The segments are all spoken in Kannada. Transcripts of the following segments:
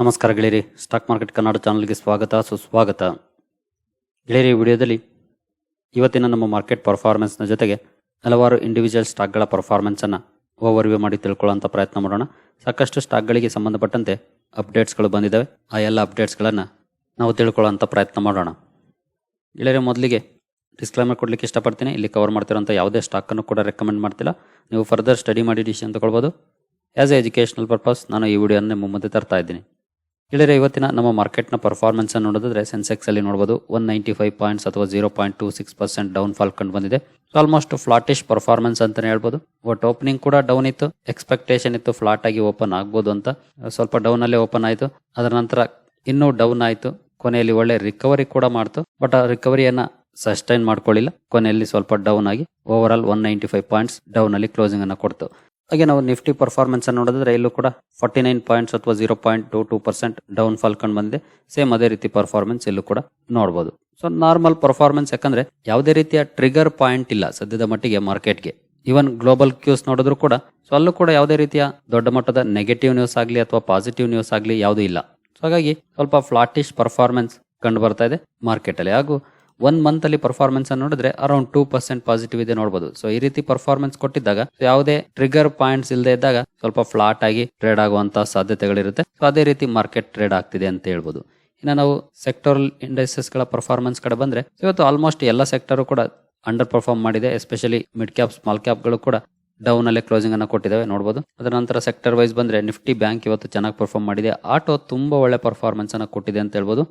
ನಮಸ್ಕಾರ ಗೆಳೆಯರಿ, ಸ್ಟಾಕ್ ಮಾರ್ಕೆಟ್ ಕನ್ನಡ ಚಾನಲ್ಗೆ ಸ್ವಾಗತ, ಸುಸ್ವಾಗತ. ಗೆಳೆಯರಿ ವಿಡಿಯೋದಲ್ಲಿ ಇವತ್ತಿನ ನಮ್ಮ ಮಾರ್ಕೆಟ್ ಪರ್ಫಾರ್ಮೆನ್ಸ್ನ ಜೊತೆಗೆ ಹಲವಾರು ಇಂಡಿವಿಜುವಲ್ ಸ್ಟಾಕ್ಗಳ ಪರ್ಫಾರ್ಮೆನ್ಸನ್ನು ಓವರ್ವ್ಯೂ ಮಾಡಿ ತಿಳ್ಕೊಳ್ಳೋಂಥ ಪ್ರಯತ್ನ ಮಾಡೋಣ. ಸಾಕಷ್ಟು ಸ್ಟಾಕ್ಗಳಿಗೆ ಸಂಬಂಧಪಟ್ಟಂತೆ ಅಪ್ಡೇಟ್ಸ್ಗಳು ಬಂದಿದ್ದಾವೆ ಆ ಎಲ್ಲ ಅಪ್ಡೇಟ್ಸ್ಗಳನ್ನು ನಾವು ತಿಳ್ಕೊಳ್ಳೋಂಥ ಪ್ರಯತ್ನ ಮಾಡೋಣ. ಗೆಳೆಯರಿ, ಮೊದಲಿಗೆ ಡಿಸ್ಕ್ಲೈಮರ್ ಕೊಡಲಿಕ್ಕೆ ಇಷ್ಟಪಡ್ತೀನಿ. ಇಲ್ಲಿ ಕವರ್ ಮಾಡ್ತಿರೋಂಥ ಯಾವುದೇ ಸ್ಟಾಕನ್ನು ಕೂಡ ರೆಕಮೆಂಡ್ ಮಾಡ್ತಿಲ್ಲ. ನೀವು ಫರ್ದರ್ ಸ್ಟಡಿ ಮಾಡಿ ಡಿಸಿಷನ್ ತಗೊಳ್ಬೋದು ಆ್ಯಸ್ ಎ ಎಜುಕೇಷನಲ್ ಪರ್ಪಸ್ ನಾನು ಈ ವಿಡಿಯೋನ ನಿಮ್ಮ ಮುಂದೆ ತರ್ತಾ ಇದ್ದೀನಿ. ಗೆಳೆಯರೆ ಇವತ್ತಿನ ನಮ್ಮ ಮಾರ್ಕೆಟ್ನ ಪರ್ಫಾರ್ಮೆನ್ಸ್ ಅನ್ನು ನೋಡಿದ್ರೆ ಸೆನ್ಸೆಕ್ಸ್ ಅಲ್ಲಿ ನೋಡಬಹುದು ಒನ್ ನೈಂಟಿ ಫೈವ್ ಪಾಯಿಂಟ್ಸ್ ಅಥವಾ zero point two six percent down fall ಕಂಡು ಬಂದಿದೆ. ಆಲ್ಮೋಸ್ಟ್ ಫ್ಲಾಟಿಶ್ ಪರ್ಫಾರ್ಮೆನ್ಸ್ ಅಂತಾನೆ ಹೇಳ್ಬೋದು. ಬಟ್ ಓಪನಿಂಗ್ ಕೂಡ ಡೌನ್ ಇತ್ತು. ಎಕ್ಸ್ಪೆಕ್ಟೇಷನ್ ಇತ್ತು ಫ್ಲಾಟ್ ಆಗಿ ಓಪನ್ ಆಗ್ಬೋದು ಅಂತ. ಸ್ವಲ್ಪ ಡೌನ್ ಅಲ್ಲೇ ಓಪನ್ ಆಯಿತು. ಅದರ ನಂತರ ಇನ್ನೂ ಡೌನ್ ಆಯಿತು. ಕೊನೆಯಲ್ಲಿ ಒಳ್ಳೆ ರಿಕವರಿ ಕೂಡ ಮಾಡ್ತು. ಬಟ್ ಆ ರಿಕವರಿಯನ್ನ ಸಸ್ಟೈನ್ ಮಾಡ್ಕೊಳ್ಳಿಲ್ಲ. ಕೊನೆಯಲ್ಲಿ ಸ್ವಲ್ಪ ಡೌನ್ ಆಗಿ over all one ninety five points down ಅಲ್ಲಿ ಕ್ಲೋಸಿಂಗ್ ಅನ್ನ ಕೊಡ್ತು. ಹಾಗೆ ನಾವು ನಿಫ್ಟಿ ಪರ್ಫಾರ್ಮೆನ್ಸ್ ಅನ್ನು ನೋಡಿದ್ರೆ ಇಲ್ಲೂ ಕೂಡ ಫಾರ್ಟಿ ನೈನ್ ಪಾಯಿಂಟ್ಸ್ ಅಥವಾ zero point two two percent down fall ಕಂಡು ಬಂದಿದೆ. ಸೇಮ್ ಅದೇ ರೀತಿ ಪರ್ಫಾರ್ಮೆನ್ಸ್ ಇಲ್ಲೂ ಕೂಡ ನೋಡಬಹುದು ಸೊ ನಾರ್ಮಲ್ ಪರ್ಫಾರ್ಮೆನ್ಸ್ ಯಾಕಂದ್ರೆ ಯಾವುದೇ ರೀತಿಯ ಟ್ರಿಗರ್ ಪಾಯಿಂಟ್ ಇಲ್ಲ ಸದ್ಯದ ಮಟ್ಟಿಗೆ ಮಾರ್ಕೆಟ್ಗೆ ಈವನ್ ಗ್ಲೋಬಲ್ ಕ್ಯೂಸ್ ನೋಡಿದ್ರು ಕೂಡ ಸೊ ಅಲ್ಲೂ ಕೂಡ ಯಾವುದೇ ರೀತಿಯ ದೊಡ್ಡ ಮಟ್ಟದ ನೆಗೆಟಿವ್ ನ್ಯೂಸ್ ಆಗಲಿ ಅಥವಾ ಪಾಸಿಟಿವ್ ನ್ಯೂಸ್ ಆಗಲಿ ಯಾವುದೂ ಇಲ್ಲ. ಸೊ ಹಾಗಾಗಿ ಸ್ವಲ್ಪ ಫ್ಲಾಟಿಶ್ ಪರ್ಫಾರ್ಮೆನ್ಸ್ ಕಂಡು ಬರ್ತಾ ಇದೆ ಮಾರ್ಕೆಟ್ ಅಲ್ಲಿ. ಹಾಗೂ ಒನ್ ಮಂತ್ ಅಲ್ಲಿ ಪರ್ಫಾರ್ಮೆನ್ಸ್ ಅನ್ನು ನೋಡಿದ್ರೆ ಅರೌಂಡ್ ಟೂ ಪರ್ಸೆಂಟ್ ಪಾಸಿಟಿವ್ ಇದೆ ನೋಡಬಹುದು ಸೊ ಈ ರೀತಿ ಪರ್ಫಾರ್ಮೆನ್ಸ್ ಕೊಟ್ಟಿದ್ದಾಗ ಯಾವುದೇ ಟ್ರಿಗರ್ ಪಾಯಿಂಟ್ಸ್ ಇಲ್ಲದೆ ಇದ್ದಾಗ ಸ್ವಲ್ಪ ಫ್ಲಾಟ್ ಆಗಿ ಟ್ರೇಡ್ ಆಗುವಂತಹ ಸಾಧ್ಯತೆಗಳಿರುತ್ತೆ. ಸೊ ಅದೇ ರೀತಿ ಮಾರ್ಕೆಟ್ ಟ್ರೇಡ್ ಆಗ್ತಿದೆ ಅಂತ ಹೇಳ್ಬೋದು. ಇನ್ನು ನಾವು ಸೆಕ್ಟರಲ್ ಇಂಡಸ್ಟ್ರೀಸ್ಗಳ ಪರ್ಫಾರ್ಮೆನ್ಸ್ ಕಡೆ ಬಂದ್ರೆ ಇವತ್ತು ಆಲ್ಮೋಸ್ಟ್ ಎಲ್ಲ ಸೆಕ್ಟರ್ ಕೂಡ ಅಂಡರ್ ಪರ್ಫಾರ್ಮ್ ಮಾಡಿದೆ. ಎಸ್ಪೆಷಲಿ ಮಿಡ್ ಕ್ಯಾಪ್ ಸ್ಮಾಲ್ ಕ್ಯಾಪ್ಗಳು ಕೂಡ ಡೌನ್ ಅಲ್ಲೇ ಕ್ಲೋಸಿಂಗ್ ಅನ್ನು ಕೊಟ್ಟಿದ್ದಾವೆ ನೋಡಬಹುದು ಅದರ ನಂತರ ಸೆಕ್ಟರ್ ವೈಸ್ ಬಂದ್ರೆ ನಿಫ್ಟಿ ಬ್ಯಾಂಕ್ ಇವತ್ತು ಚೆನ್ನಾಗಿ ಪರ್ಫಾರ್ಮ್ ಮಾಡಿದೆ. ಆಟೋ ತುಂಬಾ ಒಳ್ಳೆ ಪರ್ಫಾರ್ಮೆನ್ಸ್ ಅನ್ನ ಕೊಟ್ಟಿದೆ ಅಂತ ಹೇಳ್ಬೋದು.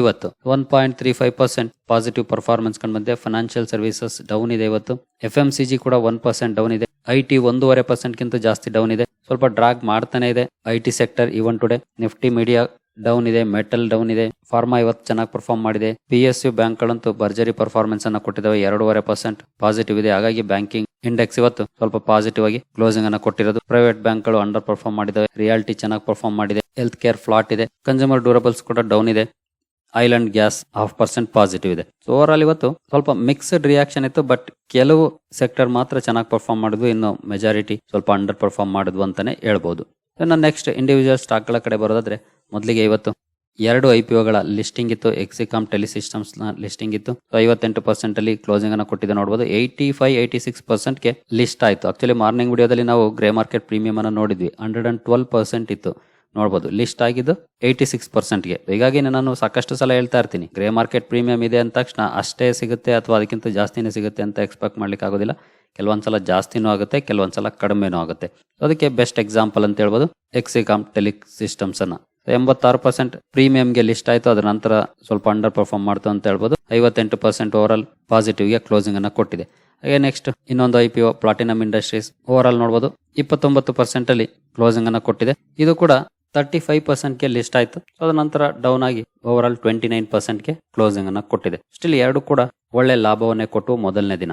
ಇವತ್ತು. One point three five percent positive performance ಕಂಡು ಬಂದಿದೆ ಫೈನಾನ್ಷಿಯಲ್ ಸರ್ವಿಸಸ್ ಡೌನ್ ಇದೆ ಇವತ್ತು. ಎಫ್ ಎಂ ಸಿ ಜಿ ಕೂಡ ಒನ್ ಪರ್ಸೆಂಟ್ ಡೌನ್ ಇದೆ. ಐ ಟಿ ಒಂದೂವರೆ ಪರ್ಸೆಂಟ್ ಗಿಂತ ಜಾಸ್ತಿ ಡೌನ್ ಇದೆ. ಸ್ವಲ್ಪ ಡ್ರಾಗ್ ಮಾಡ್ತಾನೆ ಇದೆ I T sector even today Nifty media down ಇದೆ ಮೆಟಲ್ ಡೌನ್ ಇದೆ. ಫಾರ್ಮಾ ಇವತ್ತು ಚೆನ್ನಾಗಿ ಪರ್ಫಾರ್ಮ್ ಮಾಡಿದೆ. ಪಿ ಎಸ್ ಯು ಬ್ಯಾಂಕ್ ಗಳಂತೂ ಭರ್ಜರಿ ಪರ್ಫಾರ್ಮೆನ್ಸ್ ಅನ್ನ ಕೊಟ್ಟಿದ್ದಾವೆ ಎರಡೂವರೆ ಪರ್ಸೆಂಟ್ ಪಾಸಿಟಿವ್ ಇದೆ. ಹಾಗಾಗಿ ಬ್ಯಾಂಕಿಂಗ್ ಇಂಡೆಕ್ಸ್ ಇವತ್ತು ಸ್ವಲ್ಪ ಪಾಸಿಟಿವ್ ಆಗಿ ಕ್ಲೋಸಿಂಗ್ ಅನ್ನ ಕೊಟ್ಟಿರೋದು. ಪ್ರೈವೇಟ್ ಬ್ಯಾಂಕ್ಗಳು ಅಂಡರ್ ಪರ್ಫಾರ್ಮ್ ಮಾಡಿದಾವೆ. ರಿಯಾಲಿಟಿ ಚೆನ್ನಾಗಿ ಪರ್ಫಾರ್ಮ್ ಮಾಡಿದೆ. ಹೆಲ್ತ್ ಕೇರ್ ಫ್ಲಾಟ್ ಇದೆ. ಕನ್ಸ್ಯೂಮರ್ ಡ್ಯೂರಬಲ್ಸ್ ಕೂಡ ಡೌನ್ ಇದೆ. Island gas half percent positive ಇದೆ. ಸೊ ಓವರ್ ಆಲ್ ಇವತ್ತು ಸ್ವಲ್ಪ ಮಿಕ್ಸ್ಡ್ ರಿಯಾಕ್ಷನ್ ಇತ್ತು ಬಟ್ ಕೆಲವು ಸೆಕ್ಟರ್ ಮಾತ್ರ ಚೆನ್ನಾಗಿ ಪರ್ಫಾರ್ಮ್ ಮಾಡಿದ್ವು, ಇನ್ನು ಮೆಜಾರಿಟಿ ಸ್ವಲ್ಪ ಅಂಡರ್ ಪರ್ಫಾರ್ಮ್ ಮಾಡಿದ್ವು ಅಂತಾನೆ ಹೇಳ್ಬೋದು. ಇನ್ನು ನೆಕ್ಸ್ಟ್ ಇಂಡಿವಿಜುವಲ್ ಸ್ಟಾಕ್ಗಳ ಕಡೆ ಬರೋದಾದ್ರೆ, ಮೊದಲಿಗೆ ಇವತ್ತು ಎರಡು ಐ ಪಿ ಒಗಳ ಲಿಸ್ಟಿಂಗ್ ಇತ್ತು ಎಕ್ಸಿಕಾಮ್ ಟೆಲಿಸಿಸ್ಟಮ್ಸ್ನ ಲಿಸ್ಟಿಂಗ್ ಇತ್ತು. ಸೊ ಐವತ್ತೆಂಟು ಪರ್ಸೆಂಟ್ ಅಲ್ಲಿ ಕ್ಲೋಸಿಂಗ್ ಅನ್ನು ಕೊಟ್ಟಿದೆ ನೋಡಬಹುದು ಏಯ್ಟಿ ಫೈವ್ ಏಯ್ಟಿ ಸಿಕ್ಸ್ ಪರ್ಸೆಂಟ್ಗೆ ಲಿಸ್ಟ್ ಆಯಿತು. ಆಕ್ಚುಲಿ ಮಾರ್ನಿಂಗ್ ವಿಡಿಯೋದಲ್ಲಿ ನಾವು ಗ್ರೇ ಮಾರ್ಕೆಟ್ ಪ್ರೀಮಿಯಂ ಅನ್ನು ನೋಡಿದ್ವಿ. ಹಂಡ್ರೆಡ್ ಅಂಡ್ ಟ್ವೆಲ್ ಪರ್ಸೆಂಟ್ ಇತ್ತು. ನೋಡಬಹುದು ಲಿಸ್ಟ್ ಆಗಿದ್ದು ಏಯ್ಟಿ ಸಿಕ್ಸ್ ಪರ್ಸೆಂಟ್ಗೆ ಹೀಗಾಗಿ ನಾನು ಸಾಕಷ್ಟು ಸಲ ಹೇಳ್ತಾ ಇರ್ತೀನಿ. ಗ್ರೇ ಮಾರ್ಕೆಟ್ ಪ್ರೀಮಿಯಂ ಇದೆ ಅಂದ ತಕ್ಷಣ ಅಷ್ಟೇ ಸಿಗುತ್ತೆ ಅಥವಾ ಅದಕ್ಕಿಂತ ಜಾಸ್ತಿನೇ ಸಿಗುತ್ತೆ ಅಂತ ಎಕ್ಸ್ಪೆಕ್ಟ್ ಮಾಡ್ಲಿಕ್ಕೆ ಆಗೋದಿಲ್ಲ. ಕೆಲವೊಂದ್ಸಲ ಜಾಸ್ತಿನೂ ಆಗುತ್ತೆ, ಕೆಲವೊಂದ್ಸಲ ಕಡಿಮೆನೂ ಆಗುತ್ತೆ. ಅದಕ್ಕೆ ಬೆಸ್ಟ್ ಎಕ್ಸಾಂಪಲ್ ಅಂತ ಹೇಳ್ಬೋದು. ಎಕ್ಸಿಕಾಮ್ ಟೆಲಿಕ್ ಸಿಸ್ಟಮ್ಸ್ ಅನ್ನ. ಎಂಬತ್ತಾರು ಪರ್ಸೆಂಟ್ ಪ್ರೀಮಿಯಂಗೆ ಲಿಸ್ಟ್ ಆಯಿತು. ಅದರ ನಂತರ ಸ್ವಲ್ಪ ಅಂಡರ್ ಪರ್ಫಾರ್ಮ್ ಮಾಡ್ತು ಅಂತ ಹೇಳ್ಬೋದು. ಐವತ್ತೆಂಟು ಪರ್ಸೆಂಟ್ ಓವರ್ ಆಲ್ ಪಾಸಿಟಿವ್ಗೆ ಕ್ಲೋಸಿಂಗ್ ಅನ್ನು ಕೊಟ್ಟಿದೆ. ಹಾಗೆ ನೆಕ್ಸ್ಟ್ ಇನ್ನೊಂದು I P O platinum industries over all ನೋಡ್ಬೋದು. ಇಪ್ಪತ್ತೊಂಬತ್ತು ಪರ್ಸೆಂಟ್ ಅಲ್ಲಿ ಕ್ಲೋಸಿಂಗ್ ಅನ್ನು ಕೊಟ್ಟಿದೆ. ಇದು ಕೂಡ ತರ್ಟಿ ಫೈವ್ ಪರ್ಸೆಂಟ್ಗೆ ಲಿಸ್ಟ್ ಆಯ್ತು. ಅದ ನಂತರ ಡೌನ್ ಆಗಿ ಓವರ್ ಆಲ್ ಟ್ವೆಂಟಿ ನೈನ್ ಪರ್ಸೆಂಟ್ಗೆ ಕ್ಲೋಸಿಂಗ್ ಅನ್ನ ಕೊಟ್ಟಿದೆ. ಸ್ಟಿಲ್ ಎರಡು ಕೂಡ ಒಳ್ಳೆ ಲಾಭವನ್ನೇ ಕೊಟ್ಟು ಮೊದಲನೇ ದಿನ.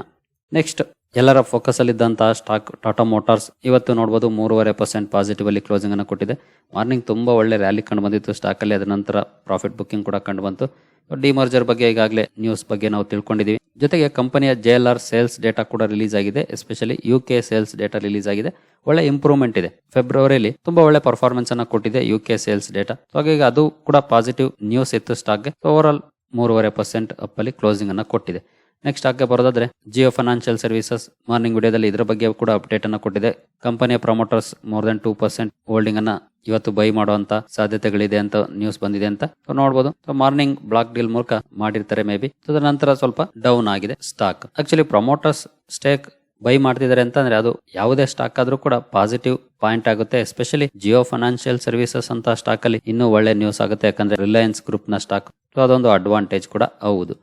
ನೆಕ್ಸ್ಟ್ ಎಲ್ಲರ ಫೋಕಸ್ ಅಲ್ಲಿದ್ದಂತಹ ಸ್ಟಾಕ್ ಟಾಟಾ ಮೋಟಾರ್ಸ್ ಇವತ್ತು ನೋಡಬಹುದು ಮೂರುವರೆ ಪರ್ಸೆಂಟ್ ಪಾಸಿಟಿವ್ ಅಲ್ಲಿ ಕ್ಲೋಸಿಂಗ್ ಅನ್ನು ಕೊಟ್ಟಿದೆ. ಮಾರ್ನಿಂಗ್ ತುಂಬಾ ಒಳ್ಳೆ ರ್ಯಾಲಿ ಕಂಡು ಬಂದಿತ್ತು. ಸ್ಟಾಕ್ ಅಲ್ಲಿ ಅದರ ನಂತರ ಪ್ರಾಫಿಟ್ ಬುಕ್ಕಿಂಗ್ ಕೂಡ ಕಂಡು ಬಂತು. ಡಿಮರ್ಜರ್ ಬಗ್ಗೆ ಈಗಾಗಲೇ ನ್ಯೂಸ್ ಬಗ್ಗೆ ನಾವು ತಿಳ್ಕೊಂಡಿದ್ದೀವಿ. ಜೊತೆಗೆ ಕಂಪನಿಯ J L R sales data ಕೂಡ ರಿಲೀಸ್ ಆಗಿದೆ. Especially U K sales data release ಆಗಿದೆ. ಒಳ್ಳೆ ಇಂಪ್ರೂವ್ಮೆಂಟ್ ಇದೆ. ಫೆಬ್ರವರಿಯಲ್ಲಿ ತುಂಬಾ ಒಳ್ಳೆ ಪರ್ಫಾರ್ಮೆನ್ಸ್ ಅನ್ನ ಕೊಟ್ಟಿದೆ ಯು ಕೆ ಸೇಲ್ಸ್ ಡೇಟಾ. ಹಾಗಾಗಿ ಅದು ಕೂಡ ಪಾಸಿಟಿವ್ ನ್ಯೂಸ್ ಇತ್ತು ಸ್ಟಾಕ್ಗೆ ಓವರ್ ಆಲ್ ಮೂರುವರೆ ಪರ್ಸೆಂಟ್ ಅಪ್ ಅಲ್ಲಿ ಕ್ಲೋಸಿಂಗ್ ಅನ್ನ ಕೊಟ್ಟಿದೆ. ನೆಕ್ಸ್ಟ್ ಹಾಗೆ ಬರೋದಾದ್ರೆ ಜಿಯೋ ಫೈನಾನ್ಷಿಯಲ್ ಸರ್ವಿಸಸ್ ಮಾರ್ನಿಂಗ್ ವಿಡಿಯೋದಲ್ಲಿ ಇದರ ಬಗ್ಗೆ ಕೂಡ ಅಪ್ಡೇಟ್ ಅನ್ನ ಕೊಟ್ಟಿದೆ. ಕಂಪನಿಯ promoters more than two percent holding ಅನ್ನ ಇವತ್ತು ಬೈ ಮಾಡುವಂತ ಸಾಧ್ಯತೆಗಳಿದೆ ಅಂತ ನ್ಯೂಸ್ ಬಂದಿದೆ ಅಂತ ನೋಡಬಹುದು ಮಾರ್ನಿಂಗ್ ಬ್ಲಾಕ್ ಡೀಲ್ ಮೂಲಕ ಮಾಡಿರ್ತಾರೆ ಮೇ ಬಿ ನಂತರ ಸ್ವಲ್ಪ ಡೌನ್ ಆಗಿದೆ stock actually promoters stake buy ಮಾಡ್ತಿದ್ದಾರೆ ಅಂತ ಅಂದ್ರೆ ಅದು ಯಾವುದೇ ಸ್ಟಾಕ್ ಆದ್ರೂ ಕೂಡ ಪಾಸಿಟಿವ್ ಪಾಯಿಂಟ್ ಆಗುತ್ತೆ. ಎಸ್ಪೆಷಲಿ ಜಿಯೋ ಫೈನಾನ್ಷಿಯಲ್ ಸರ್ವಿಸಸ್ ಅಂತ ಸ್ಟಾಕ್ ಅಲ್ಲಿ ಇನ್ನೂ ಒಳ್ಳೆ ನ್ಯೂಸ್ ಆಗುತ್ತೆ ಯಾಕಂದ್ರೆ ರಿಲಯನ್ಸ್ ಗ್ರೂಪ್ನ ಸ್ಟಾಕ್ ಅದೊಂದು ಅಡ್ವಾಂಟೇಜ್ ಕೂಡ ಹೌದು.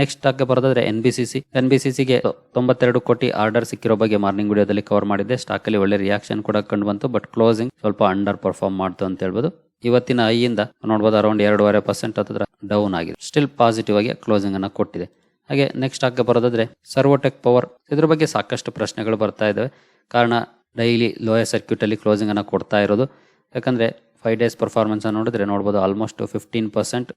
ನೆಕ್ಸ್ಟ್ ಆಗ ಬರೋದಾದ್ರೆ N B C C N B C ಸಿಗೆ ತೊಂಬತ್ತೆರಡು ಕೋಟಿ ಆರ್ಡರ್ ಸಿಕ್ಕಿರೋ ಬಗ್ಗೆ ಮಾರ್ನಿಂಗ್ ವಿಡಿಯೋದಲ್ಲಿ ಕವರ್ ಮಾಡಿದ್ದೆ. ಸ್ಟಾಕ್ ಅಲ್ಲಿ ಒಳ್ಳೆ ರಿಯಾಕ್ಷನ್ ಕೂಡ ಕಂಡು ಬಂತು ಬಟ್ ಕ್ಲೋಸಿಂಗ್ ಸ್ವಲ್ಪ ಅಂಡರ್ ಪರ್ಫಾರ್ಮ್ ಮಾಡ್ತು ಅಂತ ಹೇಳ್ಬೋದು. ಇವತ್ತಿನ ಐಯಿಂದ ನೋಡಬಹುದು ಅರೌಂಡ್ ಎರಡೂವರೆ ಪರ್ಸೆಂಟ್ ಹತ್ತಿರ ಡೌನ್ ಆಗಿದೆ. ಸ್ಟಿಲ್ ಪಾಸಿಟಿವ್ ಆಗಿ ಕ್ಲೋಸಿಂಗ್ ಅನ್ನ ಕೊಟ್ಟಿದೆ. ಹಾಗೆ ನೆಕ್ಸ್ಟ್ ಆಗ ಬರೋದಾದ್ರೆ ಸರ್ವೋಟೆಕ್ ಪವರ್ ಇದ್ರ ಬಗ್ಗೆ ಸಾಕಷ್ಟು ಪ್ರಶ್ನೆಗಳು ಬರ್ತಾ ಇದ್ದಾವೆ ಕಾರಣ ಡೈಲಿ ಲೋಯರ್ ಸರ್ಕ್ಯೂಟ್ ಅಲ್ಲಿ ಕ್ಲೋಸಿಂಗ್ ಅನ್ನ ಕೊಡ್ತಾ ಇರೋದು. ಯಾಕಂದ್ರೆ ಫೈವ್ ಡೇಸ್ ಪರ್ಫಾರ್ಮೆನ್ಸ್ ನೋಡಿದ್ರೆ ನೋಡಬಹುದು ಆಲ್ಮೋಸ್ಟ್ ಫಿಫ್ಟೀನ್ ಪರ್ಸೆಂಟ್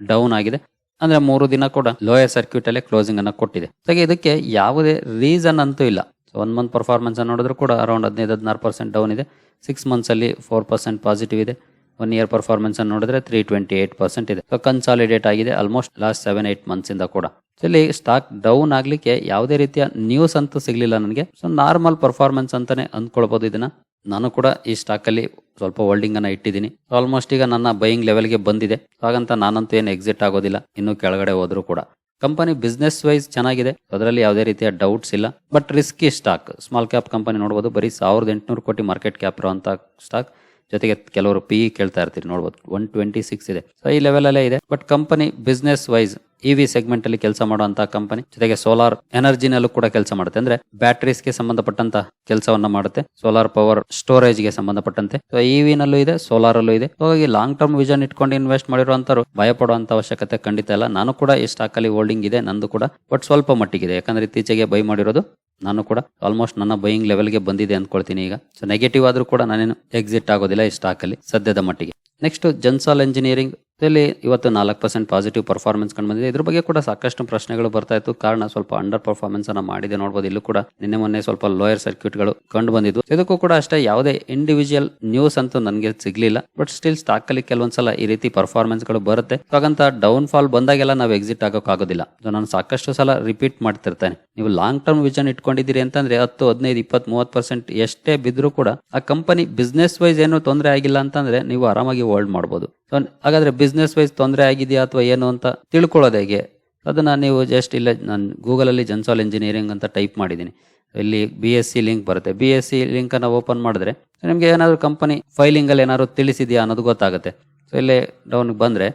ಡೌನ್ ಆಗಿದೆ. ಅಂದ್ರೆ ಮೂರು ದಿನ ಕೂಡ ಲೋಯರ್ ಸರ್ಕ್ಯೂಟ್ ಅಲ್ಲಿ ಕ್ಲೋಸಿಂಗ್ ಅನ್ನ ಕೊಟ್ಟಿದೆ. ಹಾಗೆ ಇದಕ್ಕೆ ಯಾವುದೇ ರೀಸನ್ ಅಂತೂ ಇಲ್ಲ. ಒನ್ ಮಂತ್ ಪರ್ಫಾರ್ಮೆನ್ಸ್ ನೋಡಿದ್ರು ಕೂಡ ಅರೌಂಡ್ ಹದಿನೈದು, ಹದಿನಾರು ಪರ್ಸೆಂಟ್ ಡೌನ್ ಇದೆ. ಸಿಕ್ಸ್ ಮಂತ್ಸ್ ಅಲ್ಲಿ ಫೋರ್ ಪರ್ಸೆಂಟ್ ಪಾಸಿಟಿವ್ ಇದೆ. ಒನ್ ಇಯರ್ ಪರ್ಫಾರ್ಮೆನ್ಸ್ ನೋಡಿದ್ರೆ ತ್ರೀ ಟ್ವೆಂಟಿ ಏಟ್ ಪರ್ಸೆಂಟ್ ಇದೆ ಕನ್ಸಾಲಿಡೇಟ್ ಆಗಿದೆ almost last seven eight months ಇಂದ ಕೂಡ. ಇಲ್ಲಿ ಸ್ಟಾಕ್ ಡೌನ್ ಆಗ್ಲಿಕ್ಕೆ ಯಾವುದೇ ರೀತಿಯ ನ್ಯೂಸ್ ಅಂತೂ ಸಿಗ್ಲಿಲ್ಲ ನನಗೆ. ಸೊ ನಾರ್ಮಲ್ ಪರ್ಫಾರ್ಮೆನ್ಸ್ ಅಂತಾನೆ ಅಂದ್ಕೊಳ್ಬಹುದು ಇದನ್ನ. ನಾನು ಕೂಡ ಈ ಸ್ಟಾಕ್ ಅಲ್ಲಿ ಸ್ವಲ್ಪ ಹೋಲ್ಡಿಂಗ್ ಅನ್ನ ಇಟ್ಟಿದ್ದೀನಿ. ಆಲ್ಮೋಸ್ಟ್ ಈಗ ನನ್ನ ಬೈಯಿಂಗ್ ಲೆವೆಲ್ಗೆ ಬಂದಿದೆ. ಹಾಗಂತ ನಾನಂತೂ ಏನು ಎಕ್ಸಿಟ್ ಆಗೋದಿಲ್ಲ. ಇನ್ನು ಕೆಳಗಡೆ ಹೋದ್ರು ಕೂಡ. ಕಂಪನಿ ಬಿಸ್ನೆಸ್ ವೈಸ್ ಚೆನ್ನಾಗಿದೆ. ಅದರಲ್ಲಿ ಯಾವುದೇ ರೀತಿಯ ಡೌಟ್ಸ್ ಇಲ್ಲ. But risky stock small cap company ನೋಡಬಹುದು ಬರೀ ಸಾವಿರದ ಎಂಟುನೂರು ಕೋಟಿ ಮಾರ್ಕೆಟ್ ಕ್ಯಾಪ್ ಅಂತ ಸ್ಟಾಕ್ ಜೊತೆಗೆ ಕೆಲವರು ಪಿ ಇ ಕೇಳ್ತಾ ಇರ್ತೀರಿ ನೋಡ್ಬೋದು. ಒನ್ ಟ್ವೆಂಟಿ ಸಿಕ್ಸ್ ಇದೆ. ಸೊ ಈ ಲೆವೆಲಲ್ಲೇ ಇದೆ. But company business wise E V segment ಅಲ್ಲಿ ಕೆಲಸ ಮಾಡುವಂತಹ ಕಂಪನಿ ಜೊತೆಗೆ ಸೋಲಾರ್ ಎನರ್ಜಿನಲ್ಲೂ ಕೂಡ ಕೆಲಸ ಮಾಡುತ್ತೆ. ಅಂದ್ರೆ ಬ್ಯಾಟರೀಸ್ಗೆ ಸಂಬಂಧಪಟ್ಟಂತ ಕೆಲಸವನ್ನ ಮಾಡುತ್ತೆ. ಸೋಲಾರ್ ಪವರ್ ಸ್ಟೋರೇಜ್ಗೆ ಸಂಬಂಧಪಟ್ಟಂತೆ. ಇವಿನಲ್ಲೂ ನಲ್ಲೂ ಇದೆ ಸೋಲಾರ್ ಅಲ್ಲೂ ಇದೆ. ಹಾಗಾಗಿ ಲಾಂಗ್ ಟರ್ಮ್ ವಿಷನ್ ಇಟ್ಕೊಂಡು ಇನ್ವೆಸ್ಟ್ ಮಾಡಿರುವಂತರು ಭಯ ಪಡುವಂತ ಅವಶ್ಯಕತೆ ಖಂಡಿತ ಇಲ್ಲ. ನಾನು ಕೂಡ ಈ ಸ್ಟಾಕ್ ಅಲ್ಲಿ ಹೋಲ್ಡಿಂಗ್ ಇದೆ, ನಂದು ಕೂಡ. ಬಟ್ ಸ್ವಲ್ಪ ಮಟ್ಟಿಗಿದೆ. ಯಾಕಂದ್ರೆ ಇತ್ತೀಚೆಗೆ ಬೈ ಮಾಡಿರೋದು, ನಾನು ಕೂಡ ಆಲ್ಮೋಸ್ಟ್ ನನ್ನ ಬೈಯಿಂಗ್ ಲೆವೆಲ್ಗೆ ಬಂದಿದೆ ಅನ್ಕೊಳ್ತೀನಿ ಈಗ. ಸೊ ನೆಗೆಟಿವ್ ಆದ್ರೂ ಕೂಡ ನಾನೇನು ಎಕ್ಸಿಟ್ ಆಗೋದಿಲ್ಲ ಈ ಸ್ಟಾಕ್ ಅಲ್ಲಿ, ಸದ್ಯದ ಮಟ್ಟಿಗೆ. ನೆಕ್ಸ್ಟ್ ಜನ್ಸಾಲ್ ಎಂಜಿನಿಯರಿಂಗ್ ಇಲ್ಲಿ ಇವತ್ತು ನಾಲ್ಕು ಪರ್ಸೆಂಟ್ ಪಾಸಿಟಿವ್ ಪರ್ಫಾರ್ಮೆನ್ಸ್ ಕಂಡು ಬಂದಿದೆ. ಇದ್ರ ಬಗ್ಗೆ ಕೂಡ ಸಾಕಷ್ಟು ಪ್ರಶ್ನೆಗಳು ಬರ್ತಾ ಇತ್ತು. ಕಾರಣ ಸ್ವಲ್ಪ ಅಂಡರ್ ಪರ್ಫಾರ್ಮೆನ್ಸ್ ಅನ್ನ ಮಾಡಿದೆ ನೋಡಬಹುದು ಇಲ್ಲೂ ಕೂಡ ನಿನ್ನೆ ಮೊನ್ನೆ ಸ್ವಲ್ಪ ಲೋಯರ್ ಸರ್ಕ್ಯೂಟ್ಗಳು ಕಂಡು ಬಂದಿದ್ದು. ಇದಕ್ಕೂ ಕೂಡ ಅಷ್ಟೇ ಯಾವುದೇ ಇಂಡಿವಿಜುವಲ್ ನ್ಯೂಸ್ ಅಂತೂ ನನಗೆ ಸಿಗ್ಲಿಲ್ಲ. ಬಟ್ ಸ್ಟಿಲ್ ಸ್ಟಾಕ್ ಅಲ್ಲಿ ಕೆಲವೊಂದ್ಸಲ ಈ ರೀತಿ ಪರ್ಫಾರ್ಮೆನ್ಸ್ಗಳು ಬರುತ್ತೆ. ಹಾಗಂತ ಡೌನ್ ಫಾಲ್ ಬಂದಾಗೆಲ್ಲ ನಾವು ಎಕ್ಸಿಟ್ ಆಗೋಕ್ಕಾಗೋದಿಲ್ಲ ನಾನು ಸಾಕಷ್ಟು ಸಲ ರಿಪೀಟ್ ಮಾಡ್ತಿರ್ತೇನೆ. ನೀವು ಲಾಂಗ್ ಟರ್ಮ್ ವಿಷನ್ ಇಟ್ಕೊಂಡಿದ್ದೀರಿ ಅಂತಂದ್ರೆ ಹತ್ತು, ಹದಿನೈದು, ಇಪ್ಪತ್ತು, ಮೂವತ್ತು ಪರ್ಸೆಂಟ್ ಎಷ್ಟೇ ಬಿದ್ರೂ ಕೂಡ ಆ ಕಂಪನಿ ಬಿಸ್ನೆಸ್ ವೈಸ್ ಏನು ತೊಂದರೆ ಆಗಿಲ್ಲ ಅಂತಂದ್ರೆ ನೀವು ಆರಾಮಾಗಿ ಹೋಲ್ಡ್ ಮಾಡಬಹುದು ಹಾಗಾದ್ರೆ ಬಿಸ್ನೆಸ್ ವೈಸ್ ತೊಂದರೆ ಆಗಿದೆಯಾ ಅಥವಾ ಏನು ಅಂತ ತಿಳ್ಕೊಳ್ಳೋದು ಹೇಗೆ? ಅದನ್ನು ನೀವು ಜಸ್ಟ್ ಇಲ್ಲ ನಾನು ಗೂಗಲಲ್ಲಿ ಜನ್ಸಾಲ್ ಇಂಜಿನಿಯರಿಂಗ್ ಅಂತ ಟೈಪ್ ಮಾಡಿದ್ದೀನಿ. ಇಲ್ಲಿ ಬಿ ಎಸ್ ಸಿ ಲಿಂಕ್ ಬರುತ್ತೆ. ಬಿ ಎಸ್ ಸಿ ಲಿಂಕನ್ನು ಓಪನ್ ಮಾಡಿದ್ರೆ ನಿಮಗೆ ಏನಾದರೂ ಕಂಪನಿ ಫೈಲಿಂಗಲ್ಲಿ ಏನಾದ್ರು ತಿಳಿಸಿದೆಯಾ ಅನ್ನೋದು ಗೊತ್ತಾಗುತ್ತೆ. ಸೊ ಇಲ್ಲಿ ಡೌನ್ಗೆ ಬಂದ್ರೆ